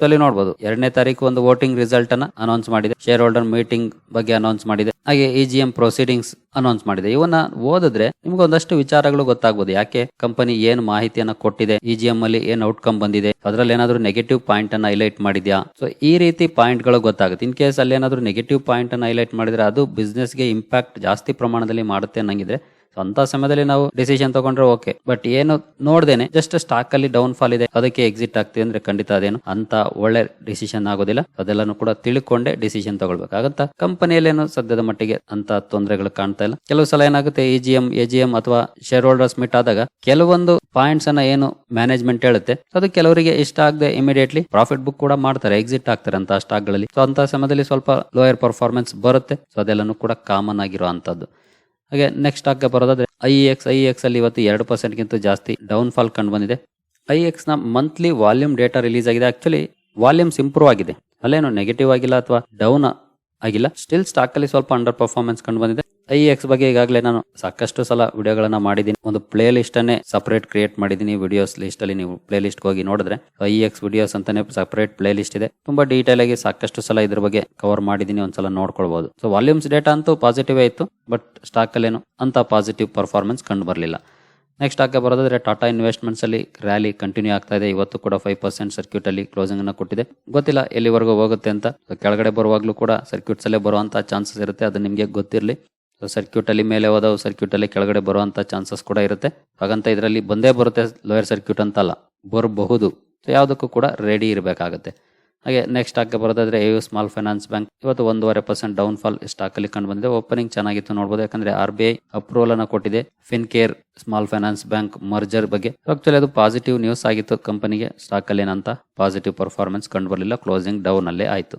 ಸೊ ಅಲ್ಲಿ ನೋಡಬಹುದು ಎರಡನೇ ತಾರೀಕು ಒಂದು ವೋಟಿಂಗ್ ರಿಸಲ್ಟ್ ಅನ್ನ ಅನೌನ್ಸ್ ಮಾಡಿದೆ. ಶೇರ್ ಹೋಲ್ಡರ್ ಮೀಟಿಂಗ್ ಬಗ್ಗೆ ಅನೌನ್ಸ್ ಮಾಡಿದೆ. ಹಾಗೆ ಇ ಜಿ ಪ್ರೊಸೀಡಿಂಗ್ಸ್ ಅನೌನ್ಸ್ ಮಾಡಿದೆ. ಇವನ್ನ ಓದಿದ್ರೆ ನಿಮ್ಗೆ ಒಂದಷ್ಟು ವಿಚಾರಗಳು ಗೊತ್ತಾಗ್ಬೋದು. ಯಾಕೆ? ಕಂಪನಿ ಏನ್ ಮಾಹಿತಿಯನ್ನ ಕೊಟ್ಟಿದೆ? ಇ ಜಿ ಎಂ ಅಲ್ಲಿ ಏನ್ ಔಟ್ಕಮ್ ಬಂದಿದೆ? ಅದರಲ್ಲಿ ಏನಾದ್ರು ನೆಗೆಟಿವ್ ಪಾಯಿಂಟ್ ಅನ್ನ ಹೈಲೈಟ್ ಮಾಡಿದ್ಯಾ? ಸೊ ಈ ರೀತಿ ಪಾಯಿಂಟ್ಗಳು ಗೊತ್ತಾಗುತ್ತೆ. ಇನ್ ಕೇಸ್ ಅಲ್ಲಿ ಏನಾದ್ರು ನೆಗೆಟಿವ್ ಪಾಯಿಂಟ್ ಅನ್ನ ಹೈಲೈಟ್ ಮಾಡಿದ್ರೆ ಅದು business ಗೆ ಇಂಪ್ಯಾಕ್ಟ್ ಜಾಸ್ತಿ ಪ್ರಮಾಣದಲ್ಲಿ ಮಾಡುತ್ತೆ ಅನ್ನಂಗಿದ್ರೆ ಅಂತ ಸಮಯದಲ್ಲಿ ನಾವು ಡಿಸಿಷನ್ ತಗೊಂಡ್ರೆ ಓಕೆ ಬಟ್ ಏನು ನೋಡ್ದೇನೆ ಜಸ್ಟ್ ಸ್ಟಾಕ್ ಅಲ್ಲಿ ಡೌನ್ ಫಾಲ್ ಇದೆ, ಅದಕ್ಕೆ ಎಕ್ಸಿಟ್ ಆಗ್ತಿದೆ ಅಂದ್ರೆ ಖಂಡಿತ ಅದೇನು ಅಂತ ಒಳ್ಳೆ ಡಿಸಿಷನ್ ಆಗೋದಿಲ್ಲ. ಅದೆಲ್ಲಾನು ಕೂಡ ತಿಳ್ಕೊಂಡೆ ಡಿಸಿಷನ್ ತಗೊಳ್ಬೇಕಾಗತ್ತ ಕಂಪನಿಯಲ್ಲೇನು ಸದ್ಯದ ಮಟ್ಟಿಗೆ ಅಂತ ತೊಂದರೆಗಳು ಕಾಣ್ತಾ ಇಲ್ಲ. ಕೆಲವು ಸಲ ಏನಾಗುತ್ತೆ E G M A G M ಅಥವಾ ಶೇರ್ ಹೋಲ್ಡರ್ಸ್ ಮೀಟ್ ಆದಾಗ ಕೆಲವೊಂದು ಪಾಯಿಂಟ್ಸ್ ಅನ್ನ ಏನು ಮ್ಯಾನೇಜ್ಮೆಂಟ್ ಹೇಳುತ್ತೆ, ಅದು ಕೆಲವರಿಗೆ ಇಷ್ಟ ಆಗದೆ ಇಮಿಡಿಯೇಟ್ಲಿ ಪ್ರಾಫಿಟ್ ಬುಕ್ ಕೂಡ ಮಾಡ್ತಾರೆ ಎಕ್ಸಿಟ್ ಆಗ್ತಾರೆ ಅಂತ ಸ್ಟಾಕ್ಗಳಲ್ಲಿ. ಸೊ ಅಂತ ಸಮಯದಲ್ಲಿ ಸ್ವಲ್ಪ ಲೋಯರ್ ಪರ್ಫಾರ್ಮೆನ್ಸ್ ಬರುತ್ತೆ. ಸೊ ಅದೆಲ್ಲನೂ ಕೂಡ ಕಾಮನ್ ಆಗಿರೋ ಅಂತದ್ದು ಹಾಗೆ ನೆಕ್ಸ್ಟ್ ಸ್ಟಾಕ್ಗೆ ಬರೋದಾದ್ರೆ ಐ ಎಕ್ಸ್ ಐ ಎಕ್ಸ್ ಅಲ್ಲಿ ಇವತ್ತು ಎರಡು ಪರ್ಸೆಂಟ್ಗಿಂತ ಜಾಸ್ತಿ ಡೌನ್ ಫಾಲ್ ಕಂಡು ಬಂದಿದೆ. ಐ ಎಕ್ಸ್ನ ಮಂತ್ಲಿ ವಾಲ್ಯೂಮ್ ಡೇಟಾ ರಿಲೀಸ್ ಆಗಿದೆ. ಆಕ್ಚುಲಿ ವಾಲ್ಯೂಮ್ಸ್ ಇಂಪ್ರೂವ್ ಆಗಿದೆ. ಅಲ್ಲೇನು ನೆಗೆಟಿವ್ ಆಗಿಲ್ಲ ಅಥವಾ ಡೌನ್ ಆಗಿಲ್ಲ. ಸ್ಟಿಲ್ ಸ್ಟಾಕ್ ಅಲ್ಲಿ ಸ್ವಲ್ಪ ಅಂಡರ್ ಪರ್ಫಾರ್ಮೆನ್ಸ್ ಕಂಡು ಬಂದಿದೆ. ಐ ಎಕ್ಸ್ ಬಗ್ಗೆ ಈಗಾಗಲೇ ನಾನು ಸಾಕಷ್ಟು ಸಲ ವಿಡಿಯೋಗಳನ್ನ ಮಾಡಿದ್ದೀನಿ. ಒಂದು ಪ್ಲೇ ಲಿಸ್ಟ್ ಅನ್ನೇ ಸಪರೇಟ್ ಕ್ರಿಯೇಟ್ ಮಾಡಿದ್ದೀನಿ. ವಿಡಿಯೋಸ್ ಲಿಸ್ಟ್ ಅಲ್ಲಿ ನೀವು ಪ್ಲೇ ಲಿಸ್ಟ್ ಹೋಗಿ ನೋಡಿದ್ರೆ ಐ ಎಕ್ಸ್ ವಿಡಿಯೋಸ್ ಅಂತಾನೆ ಸಪರೇಟ್ ಪ್ಲೇ ಲಿಸ್ಟ್ ಇದೆ. ತುಂಬಾ ಡೀಟೇಲ್ ಆಗಿ ಸಾಕಷ್ಟು ಸಲ ಇದ್ರ ಬಗ್ಗೆ ಕವರ್ ಮಾಡಿದ್ದೀನಿ. ಒಂದ್ಸಲ ನೋಡ್ಕೊಳ್ಬಹುದು ಸೊ ವಾಲ್ಯೂಮ್ಸ್ ಡೇಟಾ ಅಂತೂ ಪಾಸಿಟಿವ್ ಇತ್ತು. ಬಟ್ ಸ್ಟಾಕ್ ಅಲ್ಲೇನು ಅಂತ ಪಾಸಿಟಿವ್ ಪರ್ಫಾರ್ಮೆನ್ಸ್ ಕಂಡು ಬರಲಿಲ್ಲ. ನೆಕ್ಸ್ಟ್ ಆಗ ಬರೋದಾದ್ರೆ ಟಾಟಾ ಇನ್ವೆಸ್ಟ್ಮೆಂಟ್ಸ್ ಅಲ್ಲಿ ರ್ಯಾಲಿ ಕಂಟಿನ್ಯೂ ಆಗ್ತಾ ಇದೆ. ಇವತ್ತು ಕೂಡ ಫೈವ್ ಪರ್ಸೆಂಟ್ ಸರ್ಕ್ಯೂಟ್ ಅಲ್ಲಿ ಕ್ಲೋಸಿಂಗ್ ಅನ್ನ ಕೊಟ್ಟಿದೆ. ಗೊತ್ತಿಲ್ಲ ಎಲ್ಲಿವರೆಗೂ ಹೋಗುತ್ತೆ ಅಂತ. ಕೆಳಗಡೆ ಬರುವಾಗಲೂ ಕೂಡ ಸರ್ಕ್ಯೂಟ್ಸ್ ಅಲ್ಲೇ ಚಾನ್ಸಸ್ ಇರುತ್ತೆ. ಅದು ನಿಮಗೆ ಗೊತ್ತಿರಲಿ. ಸರ್ಕ್ಯೂಟ್ ಅಲ್ಲಿ ಮೇಲೆ ಹೋದವು ಸರ್ಕ್ಯೂಟ್ ಅಲ್ಲಿ ಕೆಳಗಡೆ ಬರುವಂತ ಚಾನ್ಸಸ್ ಕೂಡ ಇರುತ್ತೆ. ಹಾಗಂತ ಇದರಲ್ಲಿ ಬಂದೇ ಬರುತ್ತೆ ಲೋಯರ್ ಸರ್ಕ್ಯೂಟ್ ಅಂತ ಅಲ್ಲ ಬರಬಹುದು. ಸೊ ಯಾವುದಕ್ಕೂ ಕೂಡ ರೆಡಿ ಇರಬೇಕಾಗುತ್ತೆ. ಹಾಗೆ ನೆಕ್ಸ್ಟ್ ಸ್ಟಾಕ್ ಬರೋದಾದ್ರೆ A U small finance bank ಇವತ್ತು ಒಂದೂವರೆ ಪರ್ಸೆಂಟ್ ಡೌನ್ ಫಾಲ್ ಸ್ಟಾಕ್ ಅಲ್ಲಿ ಕಂಡು ಬಂದಿದೆ. ಓಪನಿಂಗ್ ಚೆನ್ನಾಗಿತ್ತು ನೋಡಬಹುದು ಯಾಕಂದ್ರೆ ಆರ್ ಬಿ ಐ ಅಪ್ರೂವಲ್ ಅನ್ನ ಕೊಟ್ಟಿದೆ. Fincare small finance bank merger ಬಗ್ಗೆ ಆಕ್ಚುಲಿ ಅದು ಪಾಸಿಟಿವ್ ನ್ಯೂಸ್ ಆಗಿತ್ತು ಕಂಪನಿಗೆ ಸ್ಟಾಕ್ ಅಲ್ಲಿ ಏನಂತ ಪಾಸಿಟಿವ್ ಪರ್ಫಾರ್ಮೆನ್ಸ್ ಕಂಡು ಬರಲಿಲ್ಲ. ಕ್ಲೋಸಿಂಗ್ ಡೌನ್ ಅಲ್ಲೇ ಆಯಿತು.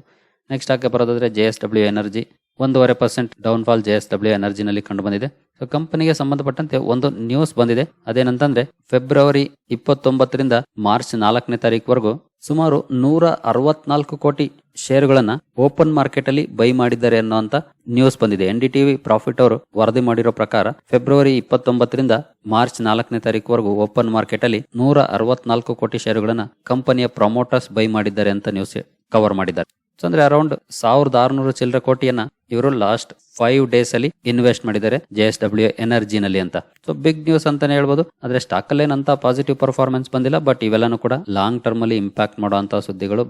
ನೆಕ್ಸ್ಟ್ ಸ್ಟಾಕ್ ಬರೋದಾದ್ರೆ ಜೆ ಎಸ್ ಡಬ್ಲ್ಯೂ ಎನರ್ಜಿ ಒಂದೂವರೆ percent downfall J S W ಎನರ್ಜಿನಲ್ಲಿ ಕಂಡು ಬಂದಿದೆ ಸೊ ಕಂಪನಿಗೆ ಸಂಬಂಧಪಟ್ಟಂತೆ ಒಂದು ನ್ಯೂಸ್ ಬಂದಿದೆ. ಅದೇನಂತಂದ್ರೆ ಫೆಬ್ರವರಿ ಇಪ್ಪತ್ತೊಂಬತ್ತರಿಂದ ಮಾರ್ಚ್ ನಾಲ್ಕನೇ ತಾರೀಕುವರೆಗೂ ಸುಮಾರು ನೂರ ಅರವತ್ನಾಲ್ಕು ಕೋಟಿ ಷೇರುಗಳನ್ನ ಓಪನ್ ಮಾರ್ಕೆಟ್ ಅಲ್ಲಿ ಬೈ ಮಾಡಿದ್ದಾರೆ ಅನ್ನುವಂತ ನ್ಯೂಸ್ ಬಂದಿದೆ. ಎನ್ ಡಿ ಟಿವಿ ಪ್ರಾಫಿಟ್ ಅವರು ವರದಿ ಮಾಡಿರೋ ಪ್ರಕಾರ ಫೆಬ್ರವರಿ ಇಪ್ಪತ್ತೊಂಬತ್ತರಿಂದ ಮಾರ್ಚ್ ನಾಲ್ಕನೇ ತಾರೀಕುವರೆಗೂ ಓಪನ್ ಮಾರ್ಕೆಟ್ ಅಲ್ಲಿ ನೂರ ಅರವತ್ನಾಲ್ಕು ಕೋಟಿ ಶೇರುಗಳನ್ನ ಕಂಪನಿಯ ಪ್ರಮೋಟರ್ಸ್ ಬೈ ಮಾಡಿದ್ದಾರೆ ಅಂತ ನ್ಯೂಸ್ ಕವರ್ ಮಾಡಿದ್ದಾರೆ. ಅಂದ್ರೆ ಅರೌಂಡ್ ಸಾವಿರದ ಆರುನೂರು ಚಿಲ್ಲರೆ ಕೋಟಿಯನ್ನ ಇವರು ಲಾಸ್ಟ್ ಫೈವ್ ಡೇಸ್ ಅಲ್ಲಿ ಇನ್ವೆಸ್ಟ್ ಮಾಡಿದ್ದಾರೆ ಜೆ ಎಸ್ ಡಬ್ಲ್ಯೂ ಎನರ್ಜಿನಲ್ಲಿ ಅಂತ. ಸೊ ಬಿಗ್ ನ್ಯೂಸ್ ಅಂತಾನೆ ಹೇಳ್ಬೋದು. ಆದ್ರೆ ಸ್ಟಾಕ್ ಅಲ್ಲಿ ಏನಂತ ಪಾಸಿಟಿವ್ ಪರ್ಫಾರ್ಮೆನ್ಸ್ ಬಂದಿಲ್ಲ ಬಟ್ ಇವೆಲ್ಲಾನು ಕೂಡ ಲಾಂಗ್ ಟರ್ಮ್ ಅಲ್ಲಿ ಇಂಪ್ಯಾಕ್ಟ್ ಮಾಡುವಂತಹ ಸುದ್ದಿಗಳು.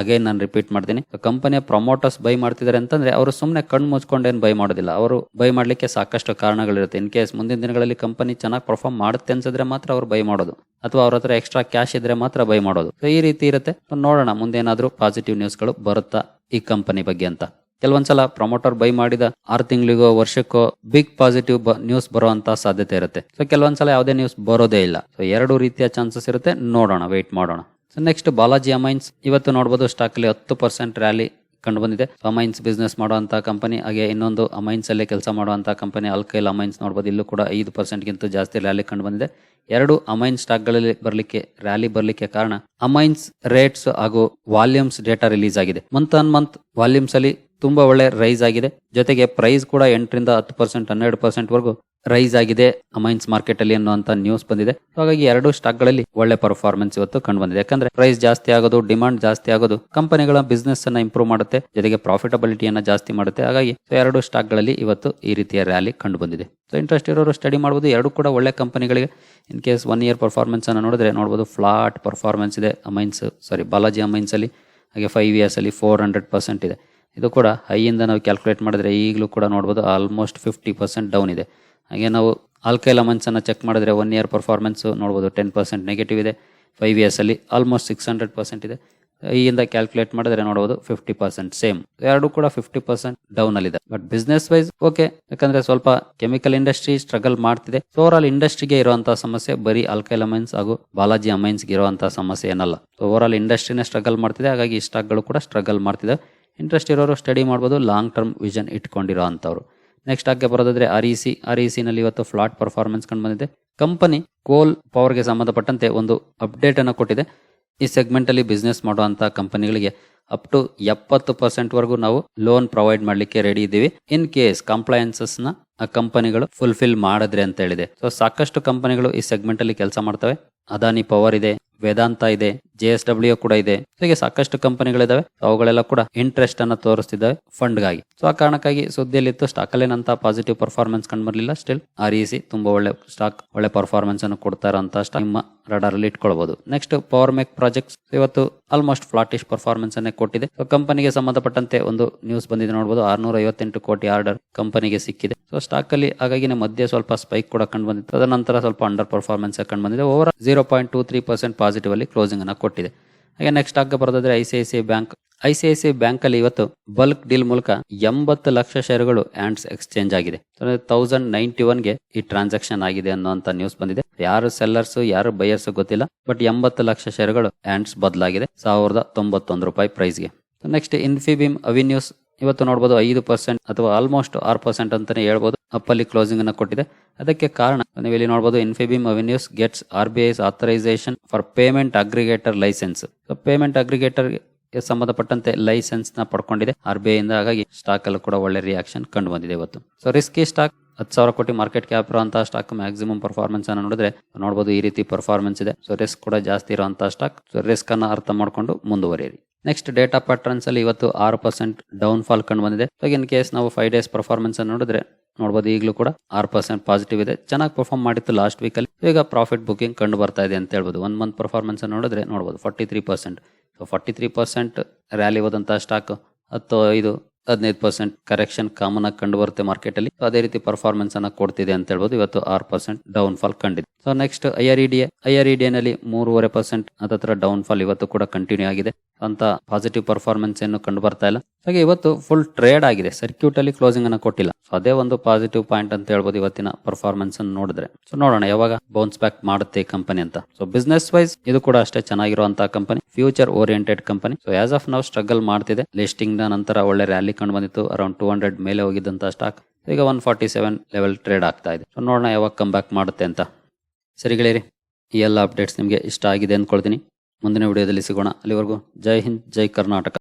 ಅಗೇನ್ ನಾನು ರಿಪೀಟ್ ಮಾಡ್ತೀನಿ. ಕಂಪನಿಯ ಪ್ರಮೋಟರ್ಸ್ ಬೈ ಮಾಡ್ತಿದ್ದಾರೆ ಅಂತಂದ್ರೆ ಅವರು ಸುಮ್ಮನೆ ಕಣ್ಣು ಮುಚ್ಕೊಂಡೇನು ಬೈ ಮಾಡೋದಿಲ್ಲ. ಅವರು ಬೈ ಮಾಡ್ಲಿಕ್ಕೆ ಸಾಕಷ್ಟು ಕಾರಣಗಳಿರುತ್ತೆ. ಇನ್ ಕೇಸ್ ಮುಂದಿನ ದಿನಗಳಲ್ಲಿ ಕಂಪನಿ ಚೆನ್ನಾಗಿ ಪರ್ಫಾರ್ಮ್ ಮಾಡುತ್ತೆ ಅನ್ಸಿದ್ರೆ ಮಾತ್ರ ಅವ್ರು ಬೈ ಮಾಡೋದು. ಅಥವಾ ಅವ್ರ ಹತ್ರ ಎಕ್ಸ್ಟ್ರಾ ಕ್ಯಾಶ್ ಇದ್ರೆ ಮಾತ್ರ ಬೈ ಮಾಡೋದು. ಈ ರೀತಿ ಇರುತ್ತೆ. ನೋಡೋಣ ಮುಂದೆ ಏನಾದರೂ ಪಾಸಿಟಿವ್ ನ್ಯೂಸ್ಗಳು ಬರುತ್ತಾ ಈ ಕಂಪನಿ ಬಗ್ಗೆ ಅಂತ. ಕೆಲವೊಂದ್ಸಲ ಪ್ರಮೋಟರ್ ಬೈ ಮಾಡಿದ ಆರು ತಿಂಗಳಿಗೋ ವರ್ಷಕ್ಕೋ ಬಿಗ್ ಪಾಸಿಟಿವ್ ನ್ಯೂಸ್ ಬರುವಂತ ಸಾಧ್ಯತೆ ಇರುತ್ತೆ. ಸೊ ಕೆಲವೊಂದ್ಸಲ ಯಾವುದೇ ನ್ಯೂಸ್ ಬರೋದೇ ಇಲ್ಲ. ಸೊ ಎರಡು ರೀತಿಯ ಚಾನ್ಸಸ್ ಇರುತ್ತೆ. ನೋಡೋಣ ವೆಯ್ಟ್ ಮಾಡೋಣ. So next Balaji amines. ಇವತ್ತು ನೋಡಬಹುದು ಸ್ಟಾಕ್ ಅಲ್ಲಿ ಹತ್ತು ಪರ್ಸೆಂಟ್ ರ್ಯಾಲಿ ಕಂಡು ಬಂದಿದೆ. ಅಮೈನ್ಸ್ ಬಿಸ್ನೆಸ್ ಮಾಡುವಂತ ಕಂಪನಿ ಹಾಗೆ ಇನ್ನೊಂದು ಅಮೈನ್ಸ್ ಅಲ್ಲೇ ಕೆಲಸ ಮಾಡುವಂತ ಕಂಪನಿ ಅಲ್ಕೈಲ್ ಅಮೈನ್ಸ್ ನೋಡಬಹುದು ಇಲ್ಲೂ ಕೂಡ ಐದು ಪರ್ಸೆಂಟ್ ಗಿಂತ ಜಾಸ್ತಿ ರ್ಯಾಲಿ ಕಂಡು ಬಂದಿದೆ. ಎರಡು ಅಮೈನ್ ಸ್ಟಾಕ್ ಬರಲಿಕ್ಕೆ ಬರ್ಲಿಕ್ಕೆ ರ್ಯಾಲಿ ಬರಲಿಕ್ಕೆ ಕಾರಣ ಅಮೈನ್ಸ್ ರೇಟ್ಸ್ ಹಾಗೂ ವಾಲ್ಯೂಮ್ಸ್ ಡೇಟಾ ರಿಲೀಸ್ ಆಗಿದೆ. ಮಂತ್ ಆನ್ ಮಂತ್ ವಾಲ್ಯೂಮ್ಸ್ ಅಲ್ಲಿ ತುಂಬಾ ಒಳ್ಳೆ ರೈಸ್ ಆಗಿದೆ. ಜೊತೆಗೆ ಪ್ರೈಸ್ ಕೂಡ ಎಂಟರಿಂದ ಹತ್ತು ಪರ್ಸೆಂಟ್, ಹನ್ನೆರಡು ಪರ್ಸೆಂಟ್ ವರೆಗೂ ರೈಸ್ ಆಗಿದೆ ಅಮೈನ್ಸ್ ಮಾರ್ಕೆಟ್ ಅಲ್ಲಿ ಅನ್ನುವಂತ ನ್ಯೂಸ್ ಬಂದಿದೆ. ಹಾಗಾಗಿ ಎರಡು ಸ್ಟಾಕ್ಗಳಲ್ಲಿ ಒಳ್ಳೆ ಪರ್ಫಾರ್ಮೆನ್ಸ್ ಇವತ್ತು ಕಂಡು ಬಂದಿದೆ. ಯಾಕಂದ್ರೆ ಪ್ರೈಸ್ ಜಾಸ್ತಿ ಆಗೋದು ಡಿಮಾಂಡ್ ಜಾಸ್ತಿ ಆಗೋದು ಕಂಪನಿಗಳ ಬಿಸ್ನೆಸ್ ಅನ್ನ ಇಂಪ್ರೂವ್ ಮಾಡುತ್ತೆ, ಜೊತೆಗೆ ಪ್ರಾಫಿಟಬಿಲಿಟಿಯನ್ನ ಜಾಸ್ತಿ ಮಾಡುತ್ತೆ. ಹಾಗಾಗಿ ಎರಡು ಸ್ಟಾಕ್ಗಳಲ್ಲಿ ಇವತ್ತು ಈ ರೀತಿಯ ರ್ಯಾಲಿ ಕಂಡು ಬಂದಿದೆ. ಸೊ ಇಂಟ್ರೆಸ್ಟ್ ಇರೋರು ಸ್ಟಡಿ ಮಾಡಬಹುದು ಎರಡು ಕೂಡ ಒಳ್ಳೆ ಕಂಪನಿಗಳಿಗೆ in case one year performance ಅನ್ನು ನೋಡಿದ್ರೆ ನೋಡಬಹುದು ಫ್ಲಾಟ್ ಪರ್ಫಾರ್ಮೆನ್ಸ್ ಇದೆ ಅಮೈನ್ಸ್ ಸಾರಿ ಬಾಲಾಜಿ ಅಮೈನ್ಸ್ ಅಲ್ಲಿ, ಹಾಗೆ ಫೈವ್ ಇಯರ್ಸ್ ಅಲ್ಲಿ ಫೋರ್ ಹಂಡ್ರೆಡ್ ಪರ್ಸೆಂಟ್ ಇದೆ. ಇದು ಕೂಡ ಹೈಯಿಂದ ನಾವು ಕ್ಯಾಲ್ಕುಲೇಟ್ ಮಾಡಿದ್ರೆ ಈಗಲೂ ಕೂಡ ನೋಡ್ಬೋದು ಆಲ್ಮೋಸ್ಟ್ ಫಿಫ್ಟಿ ಪರ್ಸೆಂಟ್ ಡೌನ್ ಇದೆ. ಹಾಗೆ ನಾವು ಆಲ್ಕೈಲ ಮಂಚನ್ನು ಚೆಕ್ ಮಾಡಿದ್ರೆ ಒನ್ ಇಯರ್ ಪರ್ಫಾರ್ಮೆನ್ಸು ನೋಡ್ಬೋದು ಟೆನ್ ಪರ್ಸೆಂಟ್ ನೆಗೆಟಿವ್ ಇದೆ. ಫೈವ್ ಇಯರ್ಸಲ್ಲಿ ಆಲ್ಮೋಸ್ಟ್ ಸಿಕ್ಸ್ ಹಂಡ್ರೆಡ್ ಪರ್ಸೆಂಟ್ ಇದೆ. ಈಯಿಂದ ಕ್ಯಾಲ್ಕುಲೇಟ್ ಮಾಡಿದ್ರೆ ನೋಡಬಹುದು ಫಿಫ್ಟಿ ಪರ್ಸೆಂಟ್ ಸೇಮ್. ಎರಡು ಕೂಡ ಫಿಫ್ಟಿ ಪರ್ಸೆಂಟ್ ಡೌನ್ ಅಲ್ಲಿ ಬಟ್ ಬಿಸ್ನೆಸ್ ವೈಸ್ ಓಕೆ ಯಾಕಂದ್ರೆ ಸ್ವಲ್ಪ ಕೆಮಿಕಲ್ ಇಂಡಸ್ಟ್ರಿ ಸ್ಟ್ರಗಲ್ ಮಾಡ್ತಿದೆ. ಓವರ್ ಆಲ್ ಇಂಡಸ್ಟ್ರಿಗೆ ಇರುವಂತಹ ಸಮಸ್ಯೆ ಬರೀ ಆಲ್ಕೈಲ್ ಅಮೈನ್ಸ್ ಹಾಗೂ ಬಾಲಾಜಿ ಅಮೈನ್ಸ್ ಇರುವಂತಹ ಸಮಸ್ಯೆ ಏನಲ್ಲ. ಓವರ್ ಆಲ್ ಇಂಡಸ್ಟ್ರಿನೇ ಸ್ಟ್ರಗಲ್ ಮಾಡ್ತಿದೆ. ಹಾಗಾಗಿ ಈ ಸ್ಟಾಕ್ಗಳು ಕೂಡ ಸ್ಟ್ರಗಲ್ ಮಾಡ್ತಿದೆ. ಇಂಟ್ರೆಸ್ಟ್ ಇರೋರು ಸ್ಟಡಿ ಮಾಡ್ಬೋದು ಲಾಂಗ್ ಟರ್ಮ್ ವಿಷನ್ ಇಟ್ಕೊಂಡಿರೋ ಅಂಥವ್ರು ನೆಕ್ಸ್ಟ್ ಆಗ್ಗೆ ಬರೋದಾದ್ರೆ R E C R E ಸಿನಲ್ಲಿ ಇವತ್ತು ಫ್ಲಾಟ್ ಪರ್ಫಾರ್ಮೆನ್ಸ್ ಕಂಡು ಬಂದಿದೆ. ಕಂಪನಿ ಕೋಲ್ ಪವರ್ಗೆ ಸಂಬಂಧಪಟ್ಟಂತೆ ಒಂದು ಅಪ್ಡೇಟ್ ಅನ್ನು ಕೊಟ್ಟಿದೆ. ಈ ಸೆಗ್ಮೆಂಟಲ್ಲಿ ಬಿಸ್ನೆಸ್ ಮಾಡುವಂಥ ಕಂಪನಿಗಳಿಗೆ ಅಪ್ ಟು ಎಪ್ಪತ್ತು ಪರ್ಸೆಂಟ್ವರೆಗೂ ನಾವು ಲೋನ್ ಪ್ರೊವೈಡ್ ಮಾಡಲಿಕ್ಕೆ ರೆಡಿ ಇದ್ದೀವಿ. ಇನ್ ಕೇಸ್ ಕಂಪ್ಲಯನ್ಸಸ್ನ ಆ ಕಂಪನಿಗಳು ಫುಲ್ಫಿಲ್ ಮಾಡಿದ್ರೆ ಅಂತ ಹೇಳಿದೆ. ಸೊ ಸಾಕಷ್ಟು ಕಂಪನಿಗಳು ಈ ಸೆಗ್ಮೆಂಟಲ್ಲಿ ಕೆಲಸ ಮಾಡ್ತವೆ. ಅದಾನಿ ಪವರ್ ಇದೆ. ವೇದಾಂತ ಇದೆ, ಜೆ ಎಸ್ ಡಬ್ಲ್ಯೂ ಕೂಡ ಇದೆ. ಹೀಗೆ ಸಾಕಷ್ಟು ಕಂಪನಿಗಳಿದಾವೆ. ಅವುಗಳೆಲ್ಲ ಕೂಡ ಇಂಟ್ರೆಸ್ಟ್ ಅನ್ನ ತೋರಿಸ್ತಿದ್ದಾವೆ ಫಂಡ್ಗಾಗಿ. ಸೊ ಆ ಕಾರಣಕ್ಕಾಗಿ ಸುದ್ದಿಯಲ್ಲಿತ್ತು ಸ್ಟಾಕ್ ಅಲ್ಲೇನಂತ ಪಾಸಿಟಿವ್ ಪರ್ಫಾರ್ಮೆನ್ಸ್ ಕಂಡು ಬರಲಿಲ್ಲ. ಸ್ಟಿಲ್ ಆರ್ ಇ ತುಂಬಾ ಒಳ್ಳೆ ಸ್ಟಾಕ್ ಒಳ್ಳೆ ಪರ್ಫಾರ್ಮೆನ್ಸ್ ಅನ್ನು ಕೊಡ್ತಾರ ಅಂತ ಸ್ಟಾಕ್ ನಿಮ್ಮ ರಡಾರ್ ಅಲ್ಲಿ ಇಟ್ಕೊಳ್ಬಹುದು ನೆಕ್ಸ್ಟ್ ಪವರ್ ಮೇಕ್ ಪ್ರಾಜೆಕ್ಟ್ಸ್ ಇವತ್ತು ಆಲ್ಮೋಸ್ಟ್ ಫ್ಲಾಟಿಶ್ ಪರ್ಫಾರ್ಮೆನ್ಸ್ ಅನ್ನೇ ಕೊಟ್ಟಿದೆ. ಸೊ ಕಂಪನಿಗೆ ಸಂಬಂಧಪಟ್ಟಂತೆ ಒಂದು ನ್ಯೂಸ್ ಬಂದಿದೆ ನೋಡಬಹುದು ಆರ್ನೂರ ಐವತ್ತೆಂಟು ಕೋಟಿ ಆರ್ಡರ್ ಕಂಪನಿಗೆ ಸಿಕ್ಕಿದೆ. ಸೊ ಸ್ಟಾಕ್ ಅಲ್ಲಿ ಹಾಗಾಗಿ ಮಧ್ಯೆ ಸ್ವಲ್ಪ ಸ್ಪೈಕ್ ಕೂಡ ಕಂಡು ಬಂದಿತ್ತು. ತದನಂತರ ಸ್ವಲ್ಪ ಅಂಡರ್ ಪರ್ಫಾರ್ಮೆನ್ಸ್ ಕಂಡು ಬಂದಿದೆ. Over zero point two three percent positive ಅಲ್ಲಿ ಕ್ಲೋಸಿಂಗ್ ಅನ್ನ ಕೊಟ್ಟಿದೆ. ಹಾಗೆ ನೆಕ್ಸ್ಟ್ ಆಗ ಬರೋದಾದ್ರೆ I C bank I C I C bank ಅಲ್ಲಿ ಇವತ್ತು ಬಲ್ಕ್ ಡೀಲ್ ಮೂಲಕ ಎಂಬತ್ತು ಲಕ್ಷ ಶೇರುಗಳು ಆಂಡ್ಸ್ ಎಕ್ಸ್ಚೇಂಜ್ ಆಗಿದೆ. ತೌಸಂಡ್ ನೈನ್ಟಿ ಒನ್ಗೆ ಈ ಟ್ರಾನ್ಸಾಕ್ಷನ್ ಆಗಿದೆ ಅನ್ನುವಂತ ನ್ಯೂಸ್ ಬಂದಿದೆ. ಯಾರು ಸೆಲ್ಲರ್ಸ್ ಯಾರು ಬೈಯರ್ಸ್ ಗೊತ್ತಿಲ್ಲ ಬಟ್ ಎಂಬತ್ತು ಲಕ್ಷ ಷೇರುಗಳು ಆ್ಯಂಡ್ಸ್ ಬದಲಾಗಿದೆ. ಸಾವಿರದ ತೊಂಬತ್ತೊಂದು ರೂಪಾಯಿ ಪ್ರೈಸ್ಗೆ ನೆಕ್ಸ್ಟ್ ಇನ್ಫಿಬಿಮ್ ಅವಿನ್ಯೂಸ್ ಇವತ್ತು ನೋಡಬಹುದು ಐದು ಪರ್ಸೆಂಟ್ ಅಥವಾ ಆಲ್ಮೋಸ್ಟ್ ಆರು ಪರ್ಸೆಂಟ್ ಅಂತಾನೆ ಹೇಳ್ಬೋದು ಅಪ್ಪಲ್ಲಿ ಕ್ಲೋಸಿಂಗ್ ಅನ್ನು ಕೊಟ್ಟಿದೆ. ಅದಕ್ಕೆ ಕಾರಣ, ನೀವು ಇಲ್ಲಿ ನೋಡಬಹುದು Infibeam Avenues gets R B I's authorisation for payment aggregator licence payment aggregator ಸಂಬಂಧಪಟ್ಟಂತೆ ಲೈಸೆನ್ಸ್ನ ಪಡ್ಕೊಂಡಿದೆ. ಆರ್ ಬಿ ಐ ಇಂದ ಹಾಗಾಗಿ ಸ್ಟಾಕ್ ಅಲ್ಲಿ ಕೂಡ ಒಳ್ಳೆ ರಿಯಾಕ್ಷನ್ ಕಂಡು ಬಂದಿದೆ ಇವತ್ತು. ಸೊ ರಿಸ್ಕಿ ಸ್ಟಾಕ್ ಹತ್ತು ಸಾವಿರ ಕೋಟಿ ಮಾರ್ಕೆಟ್ ಕ್ಯಾಪ್ ಇರುವಂತಹ ಸ್ಟಾಕ್ ಮ್ಯಾಕ್ಸಿಮಮ್ ಪರ್ಫಾರ್ಮೆನ್ಸ್ ಅನ್ನು ನೋಡಿದ್ರೆ ನೋಡಬಹುದು ಈ ರೀತಿ ಪರ್ಫಾರ್ಮೆನ್ಸ್ ಇದೆ. ಸೊ ರಿಸ್ಕ್ ಕೂಡ ಜಾಸ್ತಿ ಇರುವಂತಹ ಸ್ಟಾಕ್ ಸೊ ರಿಸ್ಕ್ ಅನ್ನ ಅರ್ಥ ಮಾಡ್ಕೊಂಡು ಮುಂದುವರಿಯಿರಿ. ನೆಕ್ಸ್ಟ್ ಡೇಟಾ ಪ್ಯಾಟ್ರನ್ಸ್ ಅಲ್ಲಿ ಇವತ್ತು ಆರು ಪರ್ಸೆಂಟ್ ಡೌನ್ ಫಾಲ್ ಕಂಡು ಬಂದಿದೆ. ಇನ್ ಕೇಸ್ ನಾವು ಫೈವ್ ಡೇಸ್ ಪರ್ಫಾರ್ಮೆನ್ಸ್ ಅನ್ನು ನೋಡಿದ್ರೆ ನೋಡಬಹುದು ಈಗಲೂ ಕೂಡ ಆರು ಪರ್ಸೆಂಟ್ ಪಾಸಿಟಿವ್ ಇದೆ. ಚೆನ್ನಾಗಿ ಪರ್ಫಾರ್ಮ್ ಮಾಡಿತ್ತು ಲಾಸ್ಟ್ ವೀಕ್ ಅಲ್ಲಿ. ಈಗ ಪ್ರಾಫಿಟ್ ಬುಕಿಂಗ್ ಕಂಡು ಬರ್ತಾ ಇದೆ ಅಂತ ಹೇಳ್ಬೋದು. ಒನ್ ಮಂತ್ ಪರ್ಫಾರ್ಮೆನ್ಸ್ ನೋಡಿದ್ರೆ ನೋಡಬಹುದು forty three percent so forty three percent rally ಹೋದಂತಹ ಸ್ಟಾಕ್ ಹತ್ತು ಐದು ಹದಿನೈದು ಪರ್ಸೆಂಟ್ ಕರೆಕ್ಷನ್ ಕಾಮನ್ ಆಗಿ ಕಂಡು ಬರುತ್ತೆ ಮಾರ್ಕೆಟ್ ಅಲ್ಲಿ ಅದೇ ರೀತಿ ಪರ್ಫಾರ್ಮೆನ್ಸ್ ಅನ್ನ ಕೊಡ್ತಿದೆ ಅಂತ ಹೇಳ್ಬೋದು. ಇವತ್ತು ಆರು ಪರ್ಸೆಂಟ್ ಡೌನ್ ಫಾಲ್ ಕಂಡಿದೆ so next I R E I R E ನಲ್ಲಿ ಮೂರುವರೆ ಪರ್ಸೆಂಟ್ ಅದರ ಡೌನ್ ಫಾಲ್ ಇವತ್ತು ಕೂಡ ಕಂಟಿನ್ಯೂ ಆಗಿದೆ. ಅಂತ ಪಾಸಿಟಿವ್ ಪರ್ಫಾರ್ಮೆನ್ಸ್ ಏನು ಕಂಡು ಬರ್ತಾ ಇಲ್ಲ. ಹಾಗೆ ಇವತ್ತು ಫುಲ್ ಟ್ರೇಡ್ ಆಗಿದೆ. ಸರ್ಕ್ಯೂಟ್ ಅಲ್ಲಿ ಕ್ಲೋಸಿಂಗ್ ಅನ್ನ ಕೊಟ್ಟಿಲ್ಲ. ಸೊ ಅದೇ ಒಂದು ಪಾಸಿಟಿವ್ ಪಾಯಿಂಟ್ ಅಂತ ಹೇಳ್ಬೋದು ಇವತ್ತಿನ ಪರ್ಫಾರ್ಮೆನ್ಸ್ ಅನ್ನು ನೋಡಿದ್ರೆ. ಸೊ ನೋಡೋಣ ಯಾವಾಗ ಬೌನ್ಸ್ ಬ್ಯಾಕ್ ಮಾಡುತ್ತೆ ಕಂಪನಿ ಅಂತ. ಸೊ ಬಿಸ್ನೆಸ್ ವೈಸ್ ಇದು ಕೂಡ ಅಷ್ಟೇ ಚೆನ್ನಾಗಿರುವಂತಹ company future oriented company so as of ನಾವು ಸ್ಟ್ರಗಲ್ ಮಾಡ್ತಿದೆ. ಲಿಸ್ಟಿಂಗ್ನ ನಂತರ ಒಳ್ಳೆ ರ್ಯಾಲಿ ಕಂಡು ಬಂದಿತ್ತು. ಅರೌಂಡ್ ಟೂ ಹಂಡ್ರೆಡ್ ಮೇಲೆ ಹೋಗಿದ್ದಂತ ಸ್ಟಾಕ್ ಈಗ one forty seven level trade ಆಗ್ತಾ ಇದೆ. ಸೊ ನೋಡೋಣ ಯಾವಾಗ ಕಮ್ ಬ್ಯಾಕ್ ಮಾಡುತ್ತೆ ಅಂತ. ಸರಿ ಗೆಳೆಯರಿ, ಈ ಎಲ್ಲ ಅಪ್ಡೇಟ್ಸ್ ನಿಮಗೆ ಇಷ್ಟ ಆಗಿದೆ ಅಂದ್ಕೊಳ್ತೀನಿ. ಮುಂದಿನ ವಿಡಿಯೋದಲ್ಲಿ ಸಿಗೋಣ. ಅಲ್ಲಿವರೆಗೂ ಜೈ ಹಿಂದ್, ಜೈ ಕರ್ನಾಟಕ.